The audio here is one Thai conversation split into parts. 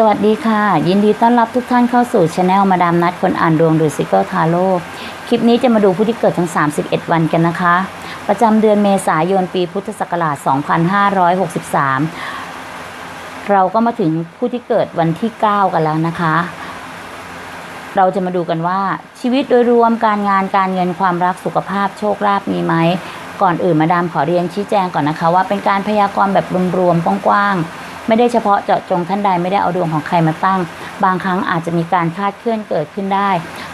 สวัสดีค่ะ ยินดีต้อนรับทุกท่านเข้าสู่ช anel มาดามนัดคนอ่านดวงหรือซิกเกิลทาโร่คลิปนี้จะมาดูผู้ที่เกิดทั้ง 31 วันกันนะคะ ประจำเดือนเมษายนปีพุทธศักราช 2563 เราก็มาถึงผู้ที่เกิดวันที่ 9 กันแล้วนะคะ เราจะมาดูกันว่าชีวิตโดยรวมการงานการเงินความรักสุขภาพโชคลาภมีไหมก่อนอื่นมาดามขอเรียนชี้แจงก่อนนะคะ ว่าเป็นการพยากรณ์แบบรวมๆกว้างๆ ไม่ได้เฉพาะเจาะจงท่านใดไม่ได้เอาดวงของใครมาตั้ง บางครั้งอาจจะมีการคาดเคลื่อนเกิดขึ้นได้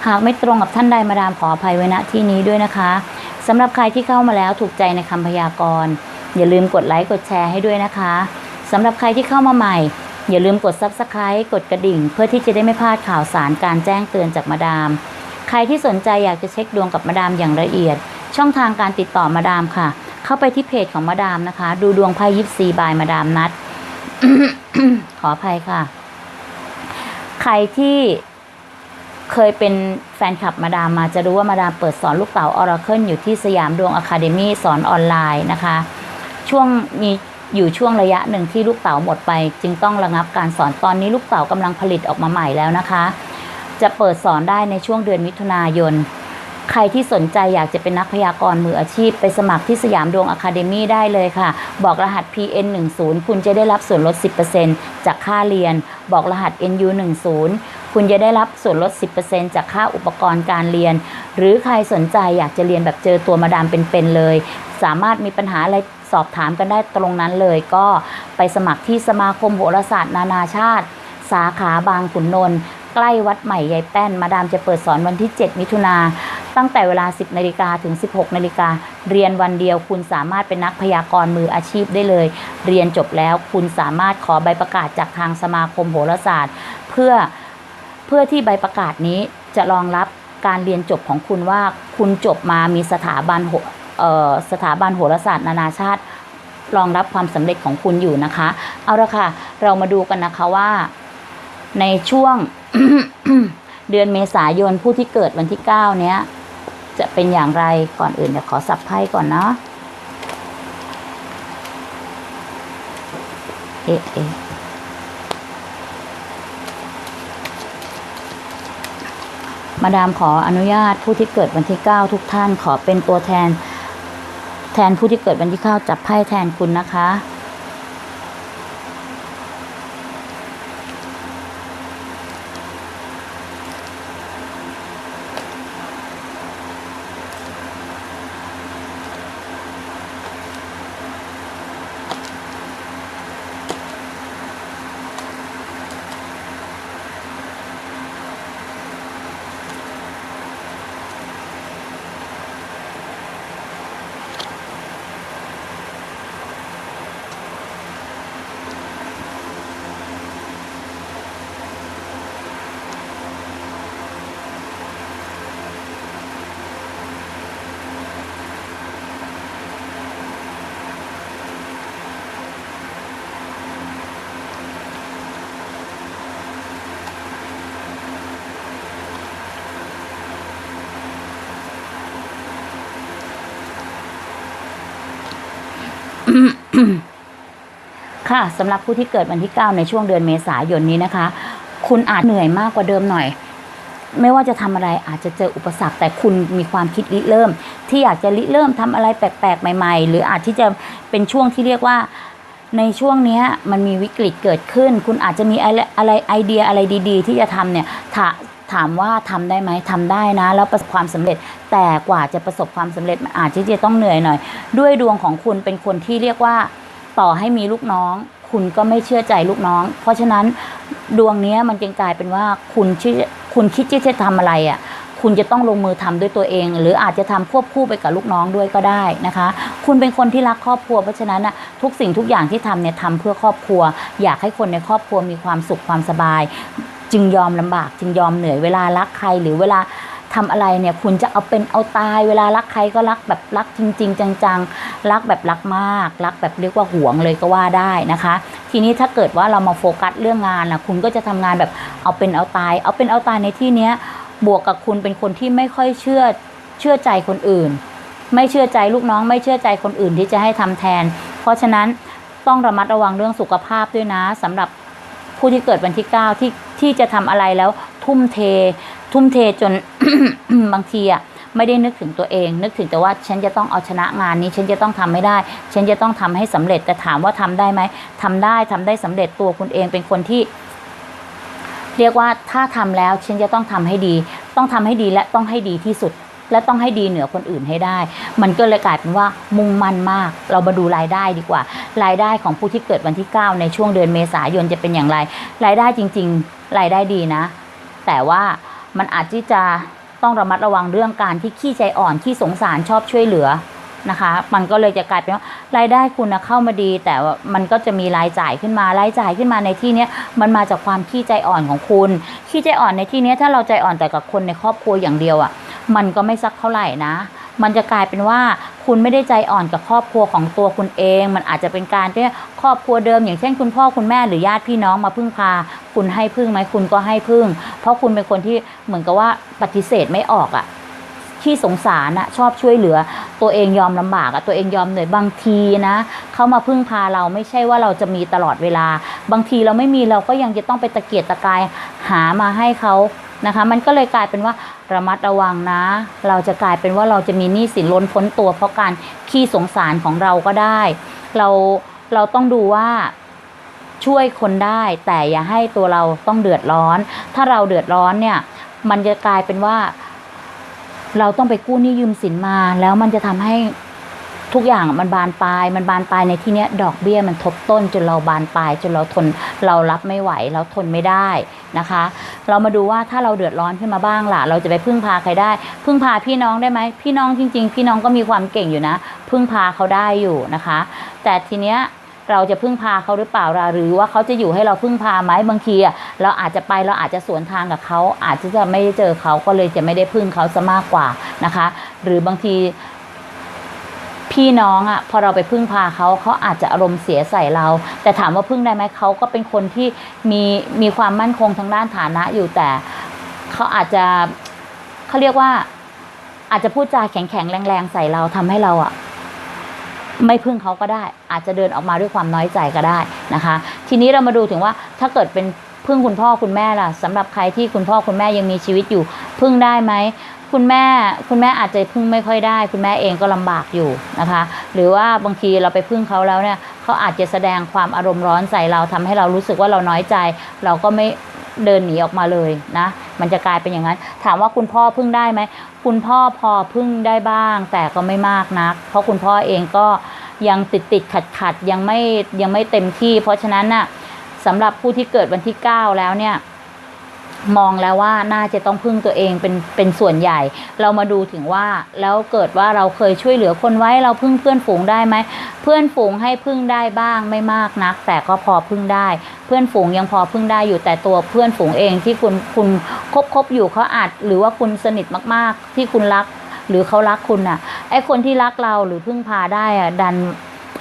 หากไม่ตรงกับท่านใดมาดามขออภัยไว้ณที่นี้ด้วยนะคะสำหรับใครที่เข้ามาแล้วถูกใจในคำพยากรณ์อย่าลืมกดไลค์กดแชร์ให้ด้วยนะคะสำหรับใครที่เข้ามาใหม่ อย่าลืมกด Subscribe กดกระดิ่ง เพื่อที่จะได้ไม่พลาดข่าวสารการแจ้งเตือนจากมาดาม ใครที่สนใจอยากจะเช็คดวงกับมาดามอย่างละเอียด ช่องทางการติดต่อมาดามค่ะ เข้าไปที่เพจของมาดามนะคะ ดูดวงไพ่ยิปซีบายมาดามนัด ขออภัยค่ะ ใครที่เคยเป็นแฟนคลับมาดามมาจะรู้ว่ามาดามเปิดสอนลูกเต๋าออราเคิลอยู่ที่สยามดวงอะคาเดมี่สอนออนไลน์นะคะ ช่วงมีอยู่ช่วงระยะหนึ่งที่ลูกเต๋าหมดไป จึงต้องระงับการสอนตอนนี้ลูกเต๋ากำลังผลิตออกมาใหม่แล้วนะคะ จะเปิดสอนได้ในช่วงเดือนมิถุนายน ใครที่สนใจอยากจะเป็นนักพยากรณ์มืออาชีพ ไปสมัครที่สยามดวงอะคาเดมี่ได้เลยค่ะ บอกรหัส PN 1 0 คุณจะได้รับส่วนลด 10%จากค่าเรียน บอกรหัส NU 1 0 คุณจะได้รับส่วนลด 10%จากค่าอุปกรณ์การเรียน หรือใครสนใจอยากจะเรียนแบบเจอตัวมาดามเป็นๆเลย สามารถมีปัญหาอะไรสอบถามกันได้ตรงนั้นเลย ก็ไปสมัครที่สมาคมโหราศาสตร์นานาชาติ สาขาบางขุนนนท์ใกล้วัดใหม่ยายแป้น มาดามจะเปิดสอนวันที่ 7 มิถุนา ตั้งแต่เวลา 10นาฬิกาถึง 16นาฬิกาเรียนวันเดียวคุณสามารถเป็นนักพยากรณ์มืออาชีพได้เลย เรียนจบแล้วคุณสามารถขอใบประกาศจากทางสมาคมโหราศาสตร์ เพื่อเพื่อที่ใบประกาศนี้จะรองรับการเรียนจบของคุณว่าคุณจบมามีสถาบันหอสถาบันโหราศาสตร์นานาชาติ รองรับความสำเร็จของคุณอยู่นะคะ เอาละค่ะ เรามาดูกันนะคะว่า ในช่วงเดือนเมษายนผู้ที่เกิดวันที่ 9 เนี้ย จะเป็นอย่างไรก่อนอื่นเดี๋ยวขอสับไพ่ก่อนเนาะเอ๊ะเอ๊ะมาดามขออนุญาตผู้ที่เกิดวันที่ 9 ทุกท่านขอเป็นตัวแทน แทนผู้ที่เกิดวันที่เก้าจับไพ่แทนคุณนะคะ ค่ะสำหรับผู้ที่เกิดวันที่ 9 ในช่วงเดือนเมษายนนี้นะคะ คุณอาจเหนื่อยมากกว่าเดิมหน่อย ไม่ว่าจะทำอะไรอาจจะเจออุปสรรค แต่คุณมีความคิดริเริ่ม ที่อยากจะริเริ่มทำอะไรแปลกๆ ใหม่ ๆ หรืออาจที่จะเป็นช่วงที่เรียกว่าในช่วงนี้มันมีวิกฤตเกิดขึ้น คุณอาจจะมีอะไรอะไรไอเดียอะไรดี ๆ ที่จะทำเนี่ยถา ถามว่าทำได้ไหมทำได้นะ แล้วประสบความสำเร็จแต่กว่าจะประสบความสำเร็จมันอาจที่จะต้องเหนื่อยหน่อย ด้วยดวงของคุณเป็นคนที่เรียกว่าต่อให้มีลูกน้อง คุณก็ไม่เชื่อใจลูกน้อง เพราะฉะนั้นดวงนี้มันจึงกลายเป็นว่าคุณชื่อคุณคิดที่จะทำอะไรอะคุณจะต้องลงมือทำด้วยตัวเอง หรืออาจจะทำควบคู่ไปกับลูกน้องด้วยก็ได้นะคะ คุณเป็นคนที่รักครอบครัวเพราะฉะนั้นน่ะทุกสิ่งทุกอย่างที่ทำเนี่ยทำเพื่อครอบครัว อยากให้คนในครอบครัวมีความสุขความสบาย จึงยอมลำบาก จึงยอมเหนื่อยเวลารักใครหรือเวลาทำอะไรเนี่ยคุณจะเอาเป็นเอาตาย เวลารักใครก็รักแบบรักจริง ๆ จังๆ รักแบบรักมาก รักแบบเรียกว่าหวงเลยก็ว่าได้นะคะ ทีนี้ถ้าเกิดว่าเรามาโฟกัสเรื่องงานนะคุณก็จะทำงานแบบเอาเป็นเอาตาย เอาเป็นเอาตายในที่เนี้ยบวกกับคุณเป็นคนที่ไม่ค่อยเชื่อเชื่อใจคนอื่น ไม่เชื่อใจลูกน้อง ไม่เชื่อใจคนอื่นที่จะให้ทำแทน เพราะฉะนั้นต้องระมัดระวังเรื่องสุขภาพด้วยนะสำหรับผู้ผู้ที่เกิดวันที่ 9 ที่ ที่จะทำอะไรแล้วทุ่มเท ทุ่มเทจนบางทีอะไม่ได้นึกถึงตัวเอง นึกถึงแต่ว่าฉันจะต้องเอาชนะงานนี้ ฉันจะต้องทำไม่ได้ ฉันจะต้องทำให้สำเร็จแต่ถามว่าทำได้ไหมทำได้ทำได้สำเร็จตัวคุณเองเป็นคนที่ เรียกว่าถ้าทำแล้วฉันจะต้องทำให้ดี ต้องทำให้ดีและต้องให้ดีที่สุด และต้องให้ดีเหนือคนอื่นให้ได้ มันก็เลยกลายเป็นว่ามุ่งมั่นมาก เรามาดูรายได้ดีกว่า รายได้ของผู้ที่เกิดวันที่ 9 ในช่วงเดือนเมษายนจะเป็นอย่างไร รายได้จริง ๆ รายได้ดีนะ แต่ว่ามันอาจที่จะต้องระมัดระวังเรื่องการที่ขี้ใจอ่อนขี้สงสารชอบช่วยเหลือนะคะ มันก็เลยจะกลายเป็นว่ารายได้คุณนะเข้ามาดี แต่ว่ามันก็จะมีรายจ่ายขึ้นมารายจ่ายขึ้นมาในที่นี้มันมาจากความขี้ใจอ่อนของคุณขี้ใจอ่อนในที่นี้ถ้าเราใจอ่อนแต่กับคนในครอบครัวอย่างเดียวอะ่ะ มันก็ไม่สักเท่าไหร่นะ มันจะกลายเป็นว่าคุณไม่ได้ใจอ่อนกับครอบครัวของตัวคุณเอง มันอาจจะเป็นการที่ครอบครัวเดิม อย่างเช่นคุณพ่อคุณแม่หรือญาติพี่น้องมาพึ่งพา คุณให้พึ่งไหมคุณก็ให้พึ่ง เพราะคุณเป็นคนที่เหมือนกับว่าปฏิเสธไม่ออกอะ่ะที่สงสารอะชอบช่วยเหลือ ตัวเองยอมลำบากอะตัวเองยอมเหนื่อยบางทีนะเขามาพึ่งพาเราไม่ใช่ว่าเราจะมีตลอดเวลา บางทีเราไม่มีเราก็ยังจะต้องไปตะเกียกตะกายหามาให้เขานะคะ มันก็เลยกลายเป็นว่าระมัดระวังนะ เราจะกลายเป็นว่าเราจะมีหนี้สินล้นพ้นตัวเพราะการขี้สงสารของเราก็ได้ เราเราต้องดูว่าช่วยคนได้ แต่อย่าให้ตัวเราต้องเดือดร้อน ถ้าเราเดือดร้อนเนี่ย มันจะกลายเป็นว่า เราต้องไปกู้หนี้ยืมสินมา แล้วมันจะทำให้ ทุกอย่างมันบานปลาย มันบานปลายในที่เนี้ยดอกเบี้ยมันทบต้นจนเราบานปลายจนเราทนเรารับไม่ไหวเราทนไม่ได้นะคะ เรามาดูว่าถ้าเราเดือดร้อนขึ้นมาบ้างล่ะ เราจะไปพึ่งพาใครได้ พึ่งพาพี่น้องได้ไหมพี่น้องจริง ๆ พี่น้องก็มีความเก่งอยู่นะ พึ่งพาเขาได้อยู่นะคะ แต่ทีเนี้ยเราจะพึ่งพาเขาหรือเปล่าล่ะหรือว่าเขาจะอยู่ให้เราพึ่งพาไหมบางทีเราอาจจะไปเราอาจจะสวนทางกับเขาอาจจะจะไม่ได้เจอเขาก็เลยจะไม่ได้พึ่งเขาซะมากกว่านะคะ หรือบางที พี่น้องอะ่ะพอเราไปพึ่งพาเขาเขาอาจจะอารมณ์เสียใส่เรา แต่ถามว่าพึ่งได้ไหมเขาก็เป็นคนที่มีมีความมั่นคงทางด้านฐานะอยู่แต่เขาอาจจะเขาเรียกว่าอาจจะพูดจาแข็งๆแรงๆใส่เราทำให้เราอะ่ะไม่พึ่งเขาก็ได้ อาจจะเดินออกมาด้วยความน้อยใจก็ได้นะคะ ทีนี้เรามาดูถึงว่าถ้าเกิดเป็นพึ่งคุณพ่อคุณแม่ล่ะสำหรับใครที่คุณพ่อคุณแม่ยังมีชีวิตอยู่พึ่งได้ไหม คุณแม่คุณแม่อาจจะพึ่งไม่ค่อยได้ คุณแม่เองก็ลำบากอยู่นะคะ หรือว่าบางทีเราไปพึ่งเขาแล้วเนี่ยเขาอาจจะแสดงความอารมณ์ร้อนใส่เราทำให้เรารู้สึกว่าเราน้อยใจ เราก็ไม่เดินหนีออกมาเลยนะ มันจะกลายเป็นอย่างนั้น ถามว่าคุณพ่อพึ่งได้ไหมคุณพ่อพอพึ่งได้บ้าง แต่ก็ไม่มากนัก เพราะคุณพ่อเองก็ยังติดติดขัดขัดยังไม่ยังไม่เต็มที่ เพราะฉะนั้นน่ะสำหรับผู้ที่เกิดวันที่ 9 แล้วเนี่ย มองแล้วว่าน่าจะต้องพึ่งตัวเองเป็นเป็นส่วนใหญ่ เรามาดูถึงว่าแล้วเกิดว่าเราเคยช่วยเหลือคนไว้เราพึ่งเพื่อนฝูงได้ไหมเพื่อนฝูงให้พึ่งได้บ้างไม่มากนัก แต่ก็พอพึ่งได้ เพื่อนฝูงยังพอพึ่งได้อยู่แต่ตัวเพื่อนฝูงเองที่คุณคุณคบคบอยู่เขาอาจหรือว่าคุณสนิทมากๆ ที่คุณรัก หรือเขารักคุณน่ะไอคนที่รักเราหรือพึ่งพาได้อะดัน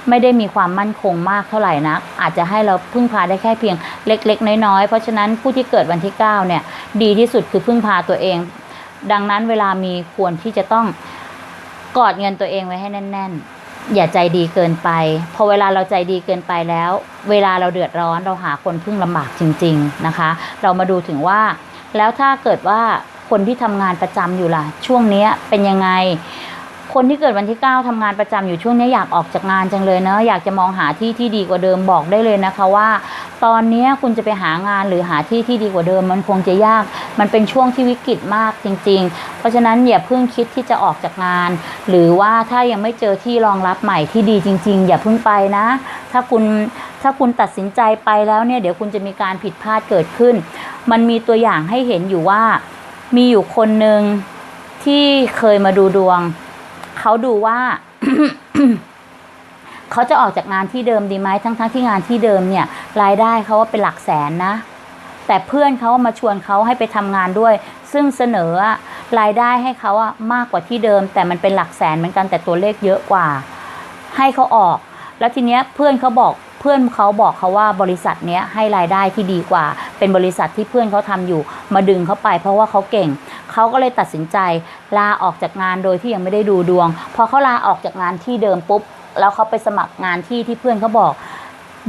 ไม่ได้มีความมั่นคงมากเท่าไหร่นักอาจจะให้เราพึ่งพาได้แค่เพียงเล็ก ๆ น้อยๆ เพราะฉะนั้นผู้ที่เกิดวันที่9เนี่ยดีที่สุดคือพึ่งพาตัวเอง ดังนั้นเวลามีควรที่จะต้องกอดเงินตัวเองไว้ให้แน่น ๆ อย่าใจดีเกินไป พอเวลาเราใจดีเกินไปแล้ว เวลาเราเดือดร้อนเราหาคนพึ่งลำบากจริง ๆนะคะ เรามาดูถึงว่า แล้วถ้าเกิดว่าคนที่ทำงานประจำอยู่ล่ะ ช่วงนี้เป็นยังไง คนที่เกิดวันที่ 9ทำงานประจำอยู่ช่วงนี้อยากออกจากงานจังเลยเนอะอยากจะมองหาที่ที่ดีกว่าเดิมบอกได้เลยนะคะว่า ตอนนี้คุณจะไปหางานหรือหาที่ที่ดีกว่าเดิม มันคงจะยาก มันเป็นช่วงที่วิกฤตมากจริง ๆ เพราะฉะนั้นอย่าเพิ่งคิดที่จะออกจากงาน หรือว่าถ้ายังไม่เจอที่รองรับใหม่ที่ดีจริง ๆ อย่าเพิ่งไปนะ ถ้าคุณถ้าคุณตัดสินใจไปแล้วเนี่ยเดี๋ยวคุณจะมีการผิดพลาดเกิดขึ้น มันมีตัวอย่างให้เห็นอยู่ว่ามีอยู่คนหนึ่งที่เคยมาดูดวง เขาดูว่าเขาจะออกจากงานที่เดิมดีไหมทั้งๆทที่งานที่เดิมเนี่ย รายได้เขาว่าเป็นหลักแสนนะ แต่เพื่อนเขามาชวนเขาให้ไปทำงานด้วย ซึ่งเสนออะรายได้ให้เขาอะมากกว่าที่เดิม แต่มันเป็นหลักแสนเหมือนกันแต่ตัวเลขเยอะกว่า ให้เขาออก แล้วทีเนี้ยเพื่อนเขาบอก พื่อนเขาบอกเขาว่าบริษัทเนี้ยให้รายได้ที่ดีกว่า เป็นบริษัทที่เพื่อนเขาทำอยู่ มาดึงเขาไป เพราะว่าเขาเก่งเขาก็เลยตัดสินใจลาออกจากงานโดยที่ยังไม่ได้ดูดวง พอเขาลาออกจากงานที่เดิมปุ๊บแล้วเขาไปสมัครงานที่ที่เพื่อนเขาบอก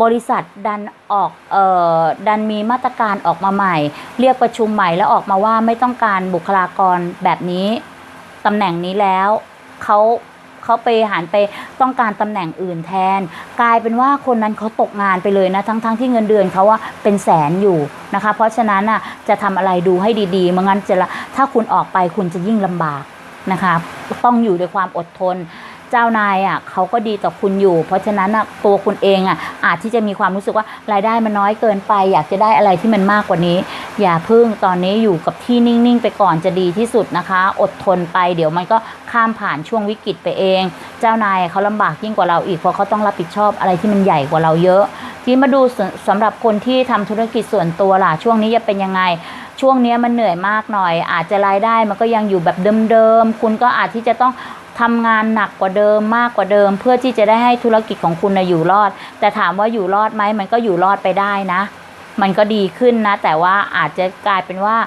บริษัทดันออกเอ่อดันมีมาตรการออกมาใหม่ เรียกประชุมใหม่แล้วออกมาว่าไม่ต้องการบุคลากรแบบนี้ตำแหน่งนี้แล้วเขา เขาไปหันไปต้องการตำแหน่งอื่นแทน กลายเป็นว่าคนนั้นเขาตกงานไปเลยนะทั้งๆทที่เงินเดือนเขาว่าเป็นแสนอยู่นะคะ เพราะฉะนั้นอะจะทำอะไรดูให้ดีๆไมันงั้นจะละถ้าคุณออกไปคุณจะยิ่งลำบากนะคะต้องอยู่ด้วยความอดทน เจ้านายอะเขาก็ดีต่อคุณอยู่ เพราะฉะนั้นอะตัวคุณเองอะอาจที่จะมีความรู้สึกว่ารายได้มันน้อยเกินไป อยากจะได้อะไรที่มันมากกว่านี้ อย่าพึ่งตอนนี้อยู่กับที่นิ่งๆ ไปก่อนจะดีที่สุดนะคะ อดทนไปเดี๋ยวมันก็ข้ามผ่านช่วงวิกฤตไปเอง เจ้านายเขาลำบากยิ่งกว่าเราอีกเพราะเขาต้องรับผิดชอบอะไรที่มันใหญ่กว่าเราเยอะทีมาดูสสำหรับคนที่ทำธุรกิจส่วนตัวล่ะช่วงนี้จะเป็นยังไงช่วงนี้มันเหนื่อยมากหน่อย อาจจะรายได้มันก็ยังอยู่แบบเดิมๆ คุณก็อาจที่จะต้อง ทำงานหนักกว่าเดิมมากกว่าเดิม เพื่อที่จะได้ให้ธุรกิจของคุณนะอยู่รอด แต่ถามว่าอยู่รอดไหมมันก็อยู่รอดไปได้นะ มันก็ดีขึ้นนะ แต่ว่าอาจจะกลายเป็นว่า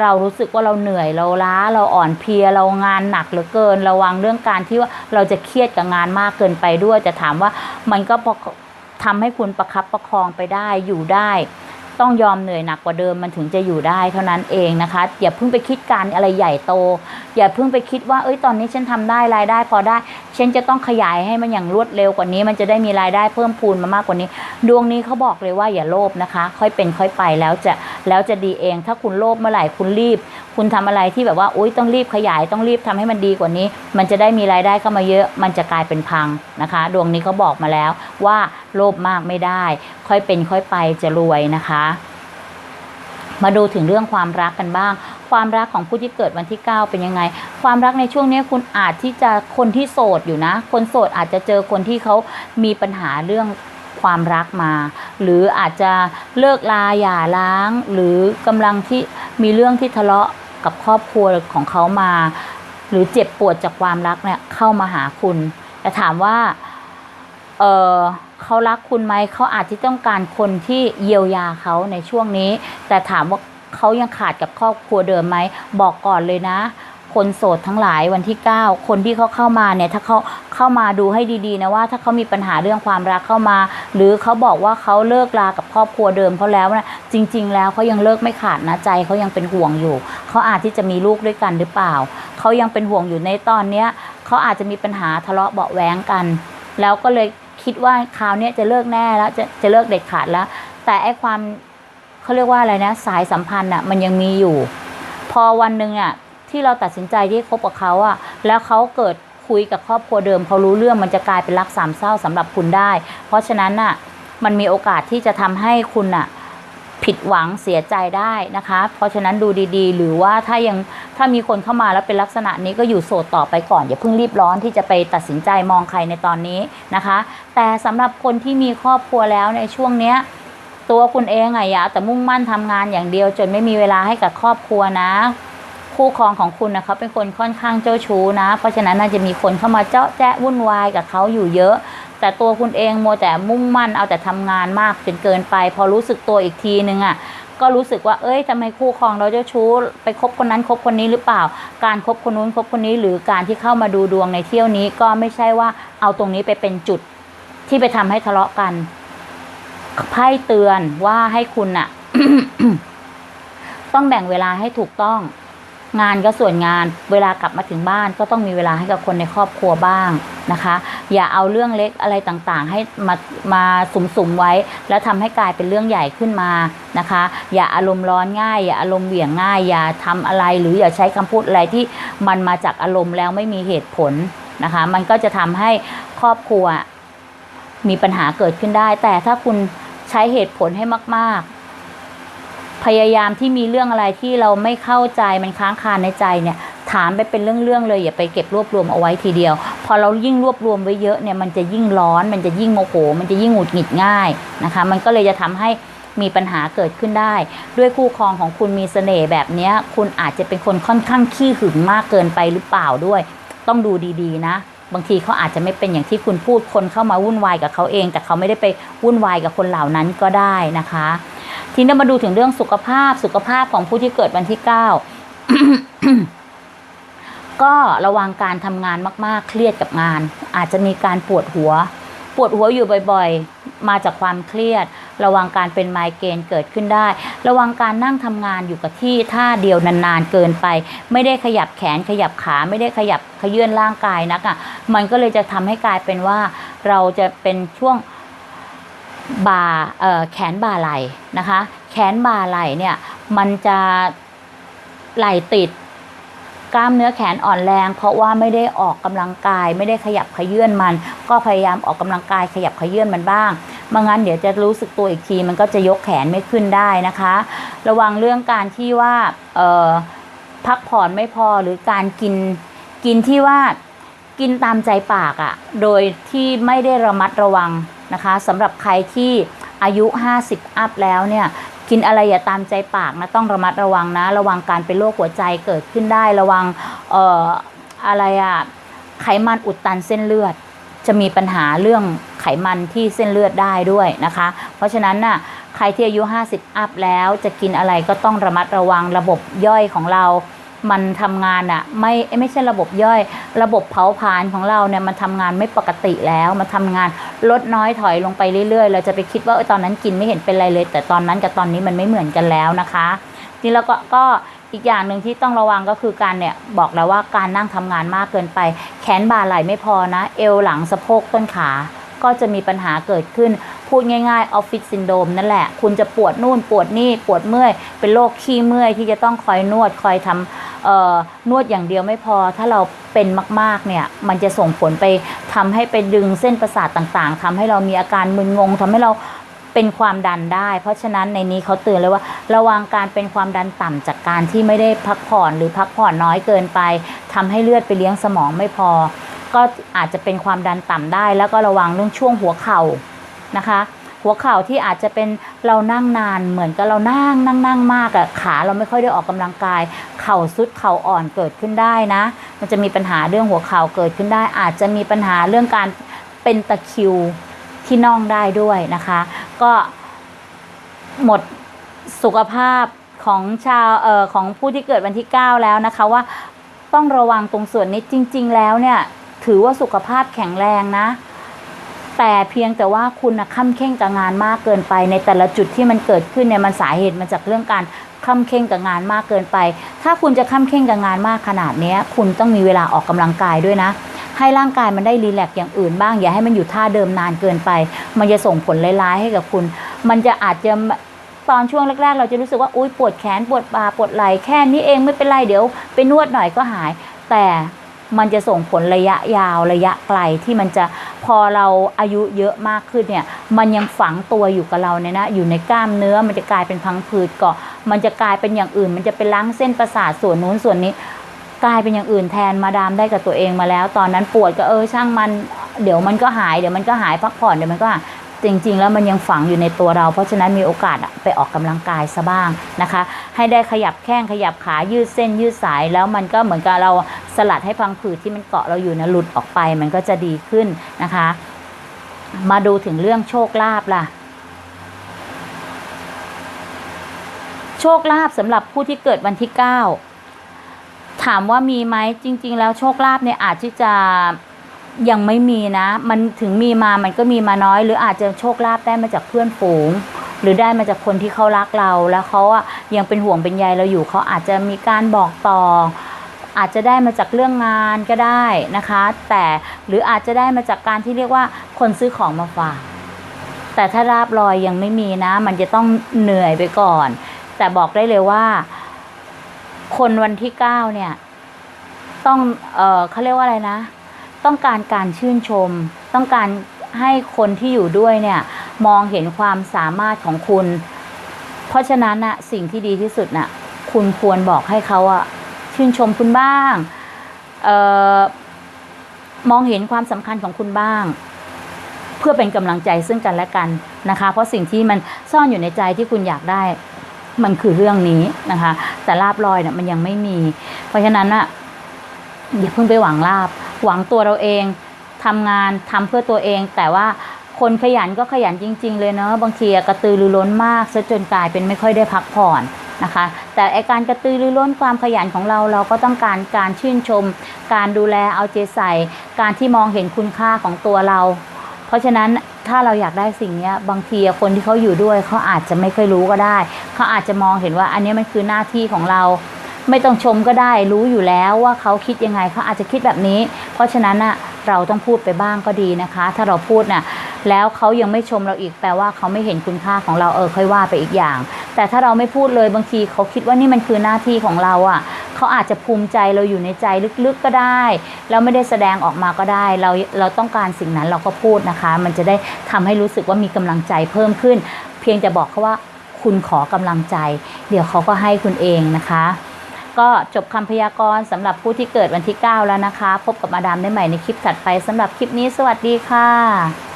เรารู้สึกว่าเราเหนื่อยเราล้าเราอ่อนเพลียเรางานหนักเหลือเกิน ระวังเรื่องการที่ว่าเราจะเครียดกับงานมากเกินไปด้วย จะถามว่ามันก็พอทำให้คุณประคับประคองไปได้อยู่ได้ ต้องยอมเหนื่อยหนักกว่าเดิมมันถึงจะอยู่ได้เท่านั้นเองนะคะ อย่าเพิ่งไปคิดการอะไรใหญ่โต อย่าเพิ่งไปคิดว่าเอ้ยตอนนี้ฉันทำได้รายได้พอได้ฉันจะต้องขยายให้มันอย่างรวดเร็วกว่านี้ มันจะได้มีรายได้เพิ่มพูนมามากกว่านี้ ดวงนี้เขาบอกเลยว่าอย่าโลภนะคะ ค่อยเป็นค่อยไปแล้วจะแล้วจะดีเอง ถ้าคุณโลภเมื่อไหร่คุณรีบ คุณทำอะไรที่แบบว่าอุ้ยต้องรีบขยายต้องรีบทำให้มันดีกว่านี้ มันจะได้มีรายได้เข้ามาเยอะ มันจะกลายเป็นพังนะคะ ดวงนี้เขาบอกมาแล้วว่า โลภมากไม่ได้ ค่อยเป็นค่อยไปจะรวยนะคะ มาดูถึงเรื่องความรักกันบ้าง ความรักของผู้ที่เกิดวันที่ 9 เป็นยังไง ความรักในช่วงนี้คุณอาจที่จะคนที่โสดอยู่นะ คนโสดอาจจะเจอคนที่เขามีปัญหาเรื่องความรักมา หรืออาจจะเลิกลาหย่าร้าง หรือกำลังที่มีเรื่องที่ทะเลาะกับครอบครัวของเขามา หรือเจ็บปวดจากความรักเนี่ยเข้ามาหาคุณ แต่ถามว่าเออ เขารักคุณไหมเขาอาจจะต้องการคนที่เยียวยาเขาในช่วงนี้ แต่ถามว่าเขายังขาดกับครอบครัวเดิมไหมบอกก่อนเลยนะ คนโสดทั้งหลายวันที่ 9 คนที่เขาเข้ามาเนี่ยถ้าเขาเข้ามาดูให้ดีๆนะว่า ถ้าเขามีปัญหาเรื่องความรักเข้ามา หรือเขาบอกว่าเขาเลิกลากับครอบครัวเดิมเขาแล้วนะจริง ๆ แล้วเขายังเลิกไม่ขาดนะใจเขายังเป็นห่วงอยู่เขาอาจที่จะมีลูกด้วยกันหรือเปล่าเขายังเป็นห่วงอยู่ในตอนเนี้ยเขาอาจจะมีปัญหาทะเลาะเบาะแว้งกัน แล้วก็เลย คิดว่าคราวนี้จะเลิกแน่แล้วจะจะเลิกเด็ดขาดแล้ว แต่ไอ้ความเขาเรียกว่าอะไรนะ สายสัมพันธ์อะมันยังมีอยู่ พอวันหนึ่งอะที่เราตัดสินใจที่คบกับเขาอะแล้วเขาเกิดคุยกับครอบครัวเดิมเขารู้เรื่องมันจะกลายเป็นรักสามเศร้าสำหรับคุณได้ เพราะฉะนั้นอะมันมีโอกาสที่จะทำให้คุณอะ ผิดหวังเสียใจได้นะคะ เพราะฉะนั้นดูดีๆ หรือว่าถ้ายังถ้ามีคนเข้ามาแล้วเป็นลักษณะนี้ก็อยู่โสดต่อไปก่อนอย่าเพิ่งรีบร้อนที่จะไปตัดสินใจมองใครในตอนนี้นะคะ แต่สำหรับคนที่มีครอบครัวแล้วในช่วงเนี้ยตัวคุณเองอะอย่าเอาแต่มุ่งมั่นทำงานอย่างเดียว จนไม่มีเวลาให้กับครอบครัวนะ คู่ครองของคุณนะเขาเป็นคนค่อนข้างเจ้าชู้นะ เพราะฉะนั้นน่าจะมีคนเข้ามาเจาะแจ๊ะวุ่นวายกับเขาอยู่เยอะ แต่ตัวคุณเองมัวแต่มุ่งมั่นเอาแต่ทำงานมากจนเกินไป พอรู้สึกตัวอีกทีนึงอะก็รู้สึกว่าเอ้ยทำไมคู่ครองเราเจ้าชู้ ไปคบคนนั้นคบคนนี้หรือเปล่า การคบคนนู้นคบคนนี้ หรือการที่เข้ามาดูดวงในเที่ยวนี้ก็ไม่ใช่ว่าเอาตรงนี้ไปเป็นจุดที่ไปทำให้ทะเลาะกันไพ่เตือนว่าให้คุณน่ะต้องแบ่งเวลาให้ถูกต้อง งานก็ส่วนงาน เวลากลับมาถึงบ้านก็ต้องมีเวลาให้กับคนในครอบครัวบ้างนะคะ อย่าเอาเรื่องเล็กอะไรต่างๆ ให้มามาสุมๆไว้ แล้วทำให้กลายเป็นเรื่องใหญ่ขึ้นมานะคะ อย่าอารมณ์ร้อนง่าย อย่าอารมณ์เหวี่ยงง่าย อย่าทำอะไรหรืออย่าใช้คำพูดอะไรที่มันมาจากอารมณ์แล้วไม่มีเหตุผลนะคะ มันก็จะทำให้ครอบครัวมีปัญหาเกิดขึ้นได้ แต่ถ้าคุณใช้เหตุผลให้มาก ๆ พยายามที่มีเรื่องอะไรที่เราไม่เข้าใจมันค้างคาในใจเนี่ยถามไปเป็นเรื่องๆเลยอย่าไปเก็บรวบรวมเอาไว้ทีเดียว พอเรายิ่งรวบรวมไว้เยอะเนี่ยมันจะยิ่งร้อน มันจะยิ่งโมโห มันจะยิ่งหงุดหงิดง่ายนะคะ มันก็เลยจะทำให้มีปัญหาเกิดขึ้นได้ ด้วยคู่ครองของคุณมีเสน่ห์แบบนี้คุณอาจจะเป็นคนค่อนข้างขี้หึงมากเกินไปหรือเปล่าด้วย ต้องดูดีๆ นะ บางทีเขาอาจจะไม่เป็นอย่างที่คุณพูดคนเข้ามาวุ่นวายกับเขาเอง แต่เขาไม่ได้ไปวุ่นวายกับคนเหล่านั้นก็ได้นะคะ ทีนี้มาดูถึงเรื่องสุขภาพสุขภาพของผู้ที่เกิดวันที่9ก็ระวังการทำงานมาก ๆ เครียดกับงาน อาจจะมีการปวดหัว ปวดหัวอยู่บ่อยๆ มาจากความเครียด ระวังการเป็นไมเกรนเกิดขึ้นได้ ระวังการนั่งทำงานอยู่กับที่ท่าเดียวนาน ๆ เกินไป ไม่ได้ขยับแขนขยับขาไม่ได้ขยับขยื่นร่างกายนักอะ มันก็เลยจะทำให้กลายเป็นว่าเราจะเป็นช่วง บ่าเอ่อแขนบ่าไหล่นะคะ แขนบ่าไหล่เนี่ยมันจะไหลติดกล้ามเนื้อแขนอ่อนแรง เพราะว่าไม่ได้ออกกำลังกาย ไม่ได้ขยับขยื่นมัน ก็พยายามออกกำลังกายขยับขยื่นมันบ้างไม่งั้นเดี๋ยวจะรู้สึกตัวอีกที มันก็จะยกแขนไม่ขึ้นได้นะคะ ระวังเรื่องการที่ว่าพักผ่อนไม่พอหรือการกินกินที่ว่ากินตามใจปากอะ่ะ โดยที่ไม่ได้ระมัดระวัง นะคะสำหรับใครที่อายุ 50 อัพแล้วเนี่ยกินอะไรอย่าตามใจปากนะต้องระมัดระวังนะ ระวังการเป็นโรคหัวใจเกิดขึ้นได้ระวังเอ่ออะไรอะไขมันอุดตันเส้นเลือด จะมีปัญหาเรื่องไขมันที่เส้นเลือดได้ด้วยนะคะ เพราะฉะนั้นน่ะใครที่อายุ 50 อัพแล้วจะกินอะไรก็ต้องระมัดระวังระบบย่อยของเรา มันทำงานอะไม่ไม่ใช่ระบบย่อย ระบบเผาผลาญของเราเนี่ยมันทำงานไม่ปกติแล้วมันทำงานลดน้อยถอยลงไปเรื่อยๆ เราจะไปคิดว่าเออตอนนั้นกินไม่เห็นเป็นไรเลย แต่ตอนนั้นกับตอนนี้มันไม่เหมือนกันแล้วนะคะทีแล้วก็ก็อีกอย่างหนึ่งที่ต้องระวังก็คือการเนี่ยบอกแล้วว่าการนั่งทำงานมากเกินไป แขนบ่าไหล่ไม่พอนะ เอวหลังสะโพกต้นขา ก็จะมีปัญหาเกิดขึ้น พูดง่ายๆออฟฟิศซินโดมนั่นแหละ คุณจะปวดนู่นปวดนี่ปวดเมื่อย เป็นโรคขี้เมื่อยที่จะต้องคอยนวดคอยทำนวดอย่างเดียวไม่พอ ถ้าเราเป็นมากๆเนี่ยมันจะส่งผลไปทำให้ไปดึงเส้นประสาทต่างๆทำให้เรามีอาการมึนงงทำให้เราเป็นความดันได้ เพราะฉะนั้นในนี้เขาเตือนเลยว่า ระวังการเป็นความดันต่ำจากการที่ไม่ได้พักผ่อนหรือพักผ่อนน้อยเกินไปทำให้เลือดไปเลี้ยงสมองไม่พอ ก็อาจจะเป็นความดันต่ำได้ แล้วก็ระวังเรื่องช่วงหัวเข่า นะคะ หัวเข่าที่อาจจะเป็นเรานั่งนานเหมือนกับเรานั่งนั่งนั่งมากอะขาเราไม่ค่อยได้ออกกำลังกาย เข่าสุดเข่าอ่อนเกิดขึ้นได้นะ มันจะมีปัญหาเรื่องหัวเข่าเกิดขึ้นได้ อาจจะมีปัญหาเรื่องการเป็นตะคิวที่น่องได้ด้วยนะคะ ก็หมดสุขภาพของชาวเอ่อของผู้ที่เกิดวันที่ 9 แล้วนะคะว่าต้องระวังตรงส่วนนี้จริง ๆ แล้วเนี่ย ถือว่าสุขภาพแข็งแรงนะ แต่เพียงแต่ว่าคุณนะค่ำเข่งกับงานมากเกินไป ในแต่ละจุดที่มันเกิดขึ้นเนี่ยมันสาเหตุมาจากเรื่องการค่ำเข่งกับงานมากเกินไป ถ้าคุณจะค่ำเข่งกับงานมากขนาดนี้คุณต้องมีเวลาออกกำลังกายด้วยนะ ให้ร่างกายมันได้รีแลกซ์อย่างอื่นบ้าง อย่าให้มันอยู่ท่าเดิมนานเกินไป มันจะส่งผลร้ายๆให้กับคุณ มันจะอาจจะตอนช่วงแรก ๆ เราจะรู้สึกว่าอุ้ยปวดแขนปวดบ่าปวดไหล่แค่นี้เองไม่เป็นไรเดี๋ยว ไปนวดหน่อยก็หาย แต่ มันจะส่งผลระยะยาวระยะไกลที่มันจะพอเราอายุเยอะมากขึ้นเนี่ยมันยังฝังตัวอยู่กับเราเนี่ยนะอยู่ในกล้ามเนื้อมันจะกลายเป็นพังผืดเกาะ มันจะกลายเป็นอย่างอื่น มันจะไปล้างเส้นประสาทส่วนนู้นส่วนนี้ กลายเป็นอย่างอื่นแทนมาดามได้กับตัวเองมาแล้ว ตอนนั้นปวดก็เออช่างมันเดี๋ยวมันก็หายเดี๋ยวมันก็หายพักผ่อนเดี๋ยวมันก็หาย จริง ๆ แล้วมันยังฝังอยู่ในตัวเรา เพราะฉะนั้นมีโอกาสไปออกกำลังกายซะบ้างนะคะ ให้ได้ขยับแข้งขยับขายืดเส้นยืดสายแล้วมันก็เหมือนกับเราสลัดให้พังผืดที่มันเกาะเราอยู่นะหลุดออกไปมันก็จะดีขึ้นนะคะ มาดูถึงเรื่องโชคลาภล่ะโชคลาภสำหรับผู้ที่เกิดวันที่ 9 ถามว่ามีไหมจริง ๆ แล้วโชคลาภเนี่ยอาจที่จะ ยังไม่มีนะ มันถึงมีมามันก็มีมาน้อย หรืออาจจะโชคลาภได้มาจากเพื่อนฝูง หรือได้มาจากคนที่เขารักเรา แล้วเขาอะยังเป็นห่วงเป็นใยเราอยู่เขาอาจจะมีการบอกต่อ อาจจะได้มาจากเรื่องงานก็ได้นะคะ แต่หรืออาจจะได้มาจากการที่เรียกว่าคนซื้อของมาฝากแต่ถ้าราบรอยยังไม่มีนะ มันจะต้องเหนื่อยไปก่อน แต่บอกได้เลยว่า คนวันที่เก้าเนี่ย ต้องเออเขาเรียกว่าอะไรนะ ต้องการการชื่นชม ต้องการให้คนที่อยู่ด้วยเนี่ยมองเห็นความสามารถของคุณ เพราะฉะนั้นนะสิ่งที่ดีที่สุดน่ะคุณควรบอกให้เขาอะชื่นชมคุณบ้างออมองเห็นความสำคัญของคุณบ้าง เพื่อเป็นกำลังใจซึ่งกันและกันนะคะ เพราะสิ่งที่มันซ่อนอยู่ในใจที่คุณอยากได้ มันคือเรื่องนี้นะคะ แต่ลาบลอยเนี่ยมันยังไม่มี เพราะฉะนั้นอะอย่าเพิ่งไปหวังลาบหวังตัวเราเองทำงานทำเพื่อตัวเอง แต่ว่าคนขยันก็ขยันจริง ๆ เลยเนาะบางทีกระตือรือร้นมากซะจนกลายเป็นไม่ค่อยได้พักผ่อนนะคะ แต่ไอการกระตือรือร้นความขยันของเราเราก็ต้องการการชื่นชม การดูแลเอาใจใส่ การที่มองเห็นคุณค่าของตัวเรา เพราะฉะนั้นถ้าเราอยากได้สิ่งนี้บางทีคนที่เขาอยู่ด้วยเขาอาจจะไม่เคยรู้ก็ได้ เขาอาจจะมองเห็นว่าอันนี้มันคือหน้าที่ของเรา ไม่ต้องชมก็ได้รู้อยู่แล้วว่าเขาคิดยังไงเขาอาจจะคิดแบบนี้ เพราะฉะนั้นน่ะเราต้องพูดไปบ้างก็ดีนะคะ ถ้าเราพูดน่ะแล้วเขายังไม่ชมเราอีกแปลว่าเขาไม่เห็นคุณค่าของเราเออค่อยว่าไปอีกอย่าง แต่ถ้าเราไม่พูดเลยบางทีเขาคิดว่านี่มันคือหน้าที่ของเราอะเขาอาจจะภูมิใจเราอยู่ในใจลึกๆก็ได้แล้วไม่ได้แสดงออกมาก็ได้ เราเราต้องการสิ่งนั้นเราก็พูดนะคะ มันจะได้ทำให้รู้สึกว่ามีกำลังใจเพิ่มขึ้น เพียงแต่บอกเขาว่าคุณขอกำลังใจ เดี๋ยวเขาก็ให้คุณเองนะคะ ก็จบคำพยากรณ์สำหรับผู้ที่เกิดวันที่ 9 แล้วนะคะ พบกับมาดามได้ใหม่ในคลิปถัดไปสำหรับคลิปนี้สวัสดีค่ะ